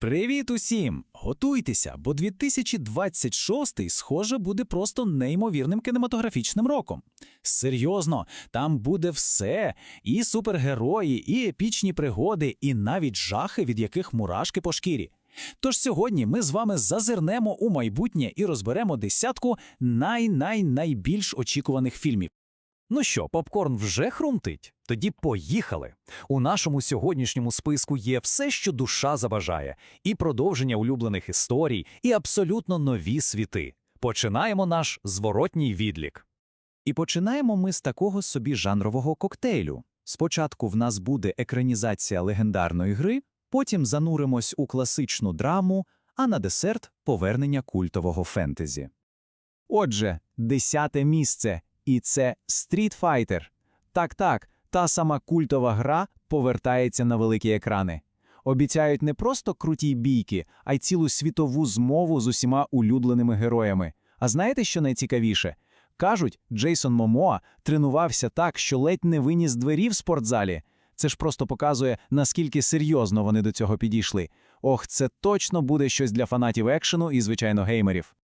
Привіт усім! Готуйтеся, бо 2026 схоже буде просто неймовірним кінематографічним роком. Серйозно, там буде все: і супергерої, і епічні пригоди, і навіть жахи, від яких мурашки по шкірі. Тож сьогодні ми з вами зазирнемо у майбутнє і розберемо десятку най-най-найбільш очікуваних фільмів. Ну що, попкорн вже хрумтить? Тоді поїхали. У нашому сьогоднішньому списку є все, що душа забажає, і продовження улюблених історій, і абсолютно нові світи. Починаємо наш зворотній відлік. І починаємо ми з такого собі жанрового коктейлю. Спочатку в нас буде екранізація легендарної гри, потім зануримось у класичну драму, а на десерт повернення культового фентезі. Отже, десяте місце, і це Street Fighter. Так-так, та сама культова гра повертається на великі екрани. Обіцяють не просто круті бійки, а й цілу світову змову з усіма улюбленими героями. А знаєте, що найцікавіше? Кажуть, Джейсон Момоа тренувався так, що ледь не виніс двері в спортзалі. Це ж просто показує, наскільки серйозно вони до цього підійшли. Ох, це точно буде щось для фанатів екшену і, звичайно, геймерів.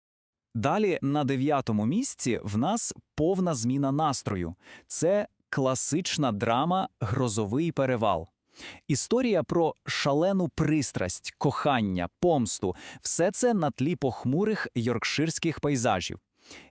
Далі на дев'ятому місці в нас повна зміна настрою. Це класична драма Грозовий перевал. Історія про шалену пристрасть, кохання, помсту все це на тлі похмурих йоркширських пейзажів.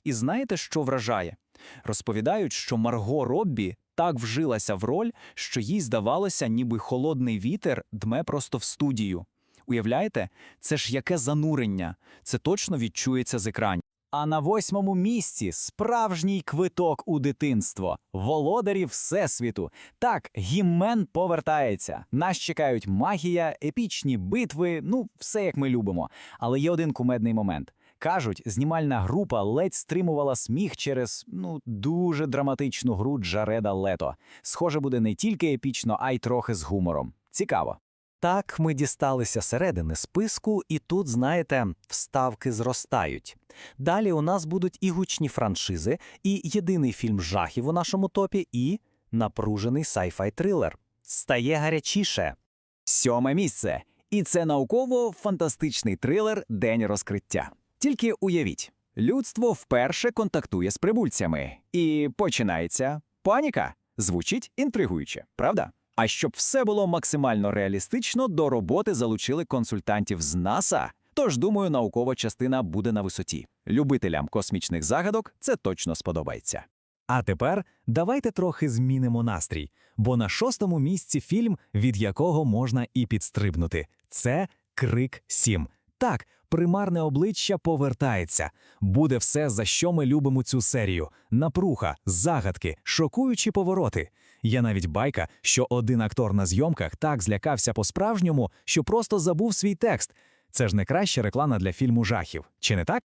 І знаєте, що вражає? Розповідають, що Марго Роббі так вжилася в роль, що їй здавалося, ніби холодний вітер дме просто в студію. Уявляєте, це ж яке занурення, це точно відчується з екранів. А на восьмому місці справжній квиток у дитинство. Володарі Всесвіту. Так, гіммен повертається. Нас чекають магія, епічні битви, ну, все як ми любимо. Але є один кумедний момент. Кажуть, знімальна група ледь стримувала сміх через ну дуже драматичну гру Джареда Лето. Схоже, буде не тільки епічно, а й трохи з гумором. Цікаво. Так, ми дісталися середини списку, і тут, знаєте, вставки зростають. Далі у нас будуть і гучні франшизи, і єдиний фільм жахів у нашому топі, і напружений сайфай трилер. Стає гарячіше. Сьоме місце. І це науково-фантастичний трилер День розкриття. Тільки уявіть, людство вперше контактує з прибульцями, і починається паніка. Звучить інтригуюче, правда? А щоб все було максимально реалістично, до роботи залучили консультантів з НАСА. Тож, думаю, наукова частина буде на висоті. Любителям космічних загадок це точно сподобається. А тепер давайте трохи змінимо настрій, бо на шостому місці фільм, від якого можна і підстрибнути. Це Крик 7. Так, примарне обличчя повертається. Буде все, за що ми любимо цю серію: напруха, загадки, шокуючі повороти. Є навіть байка, що один актор на зйомках так злякався по-справжньому, що просто забув свій текст. Це ж не краща реклама для фільму жахів, чи не так?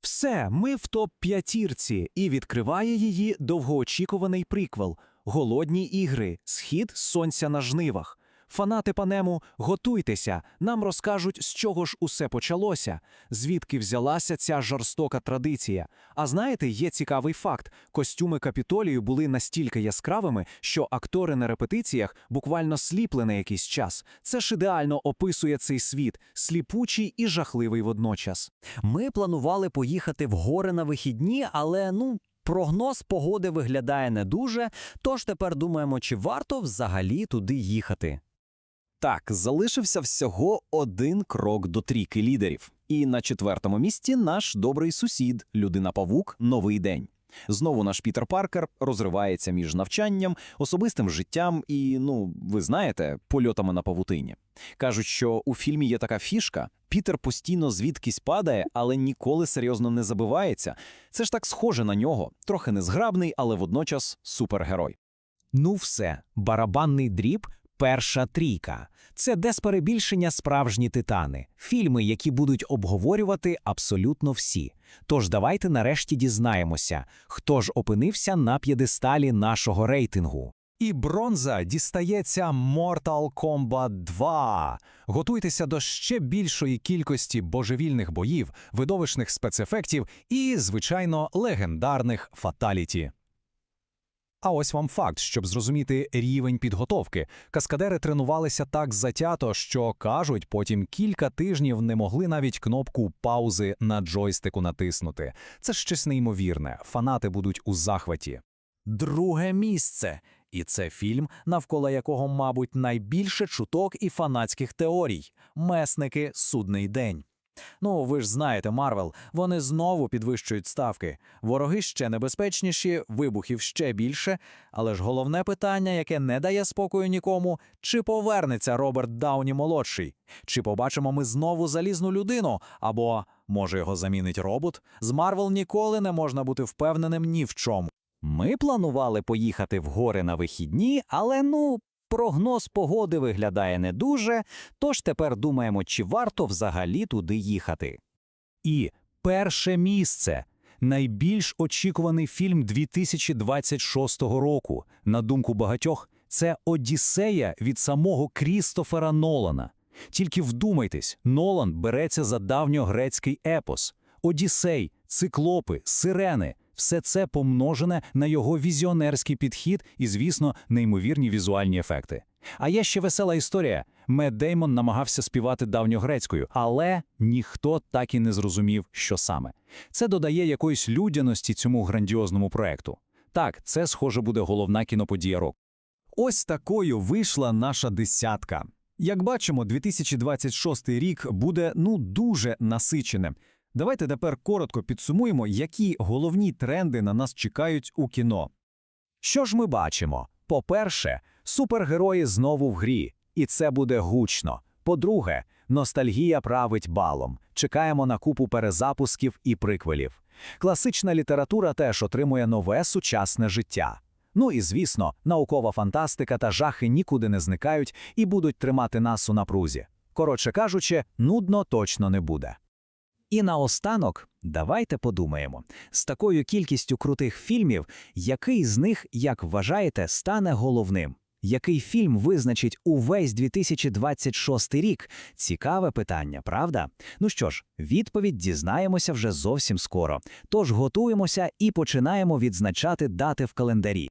Все, ми в топ-п'ятірці, і відкриває її довгоочікуваний приквел Голодні ігри, схід сонця на жнивах. Фанати панему, готуйтеся, нам розкажуть, з чого ж усе почалося, звідки взялася ця жорстока традиція. А знаєте, є цікавий факт: костюми капітолію були настільки яскравими, що актори на репетиціях буквально сліпли на якийсь час. Це ж ідеально описує цей світ, сліпучий і жахливий водночас. Ми планували поїхати в гори на вихідні, але ну. Прогноз погоди виглядає не дуже, тож тепер думаємо, чи варто взагалі туди їхати. Так, залишився всього один крок до трійки лідерів. І на четвертому місці наш добрий сусід, людина-павук, новий день. Знову наш Пітер Паркер розривається між навчанням, особистим життям і, ну, ви знаєте, польотами на павутині. Кажуть, що у фільмі є така фішка: Пітер постійно звідкись падає, але ніколи серйозно не забивається. Це ж так схоже на нього, трохи незграбний, але водночас супергерой. Ну все, барабанний дріб, перша трійка. Це без перебільшення справжні титани, фільми, які будуть обговорювати абсолютно всі. Тож давайте нарешті дізнаємося, хто ж опинився на п'єдесталі нашого рейтингу. І бронза дістається Mortal Kombat 2. Готуйтеся до ще більшої кількості божевільних боїв, видовищних спецефектів і, звичайно, легендарних фаталіті. А ось вам факт, щоб зрозуміти рівень підготовки. Каскадери тренувалися так затято, що кажуть, потім кілька тижнів не могли навіть кнопку паузи на джойстику натиснути. Це ж щось неймовірне. Фанати будуть у захваті. Друге місце. І це фільм, навколо якого, мабуть, найбільше чуток і фанатських теорій Месники Судний день. Ну, ви ж знаєте, Марвел, вони знову підвищують ставки. Вороги ще небезпечніші, вибухів ще більше. Але ж головне питання, яке не дає спокою нікому: чи повернеться Роберт Дауні молодший? Чи побачимо ми знову залізну людину? Або може його замінить робот? З Марвел ніколи не можна бути впевненим ні в чому. Ми планували поїхати в гори на вихідні, але ну, прогноз погоди виглядає не дуже, тож тепер думаємо, чи варто взагалі туди їхати. І перше місце. Найбільш очікуваний фільм 2026 року, на думку багатьох, це Одіссея від самого Крістофера Нолана. Тільки вдумайтесь, Нолан береться за давньогрецький епос. Одіссей, циклопи, сирени – все це помножене на його візіонерський підхід і, звісно, неймовірні візуальні ефекти. А є ще весела історія. Мед Деймон намагався співати давньогрецькою, але ніхто так і не зрозумів, що саме. Це додає якоїсь людяності цьому грандіозному проекту. Так, це, схоже, буде головна кіноподія року. Ось такою вийшла наша десятка. Як бачимо, 2026 рік буде ну дуже насиченим. Давайте тепер коротко підсумуємо, які головні тренди на нас чекають у кіно. Що ж ми бачимо? По-перше, супергерої знову в грі, і це буде гучно. По-друге, ностальгія править балом. Чекаємо на купу перезапусків і приквелів. Класична література теж отримує нове сучасне життя. Ну і звісно, наукова фантастика та жахи нікуди не зникають і будуть тримати нас у напрузі. Коротше кажучи, нудно точно не буде. І наостанок, давайте подумаємо, з такою кількістю крутих фільмів, який з них, як вважаєте, стане головним? Який фільм визначить увесь 2026 рік? Цікаве питання, правда? Ну що ж, відповідь дізнаємося вже зовсім скоро. Тож готуємося і починаємо відзначати дати в календарі.